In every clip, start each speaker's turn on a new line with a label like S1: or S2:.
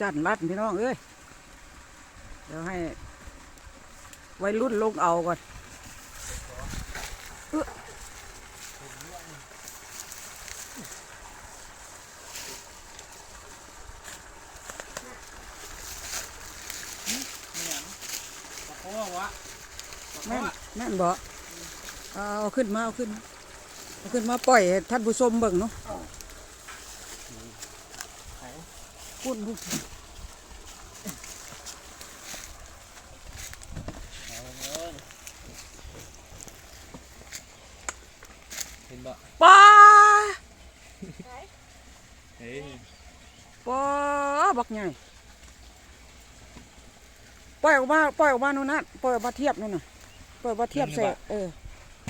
S1: จันรัดพี่น้องเอ้ย เดี๋ยวให้วัยรุ่นลงเอาก่อนเอ้อ
S2: โอ้วะ
S1: แม่นแม่นบ่เอาเอาขึ้นมาเอาขึ้นมาเอาขึ้นมาปล่อยให้ท่านผู้ชมเบิ่งเนาะ พูดพูด
S2: เห็นบ่
S1: ป้า
S2: เฮ้ย
S1: ป้าบักใหญ่ปล่อยออกมาปล่อยออกมาโน่นนะปล่อยออกมาเทียบนู่นน่ะปล่อยออกมาเทียบใส่เออ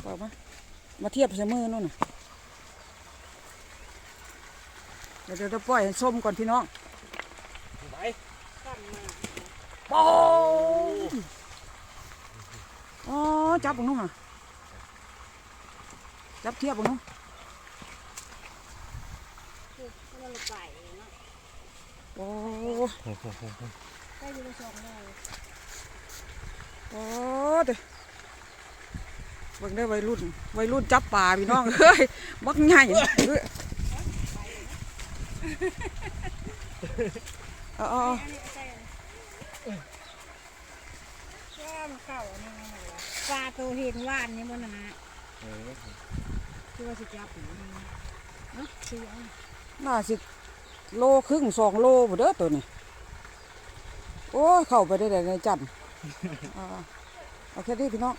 S1: ปล่อยออกมามาเทียบใส่มือนู่นน่ะเดี๋ยวเดี๋ยวจะปล่อยให้ส้มก่อนพี่น้อง
S2: ไป
S1: โป้งอ๋อจับตรงนู้นอะจับเทียบตรงนู้น
S3: มันไปเนาะ
S1: โอ้
S3: ได้ยู่ในสองเลย
S1: โอ้เด้อเบิ่งได้อวัยรุ่นวัยรุ่นจับป่าพี่น้องเฮ้ยบักใหญ่เอ้ยเอาเอ
S3: ว่ามเข่าอันนี้นั่นแหละปลาตัวเห็นว่านนี่มันนะฮะคือว่าสิจับอยู่นี่เนาะคือว่า
S1: น่าสิโลครึ่งสองโลบ่เด้อตัวนี้ โอ้ยเข้าไปได้แต่ในจันทร์อ่าเอาแค่นี้พี่น้อง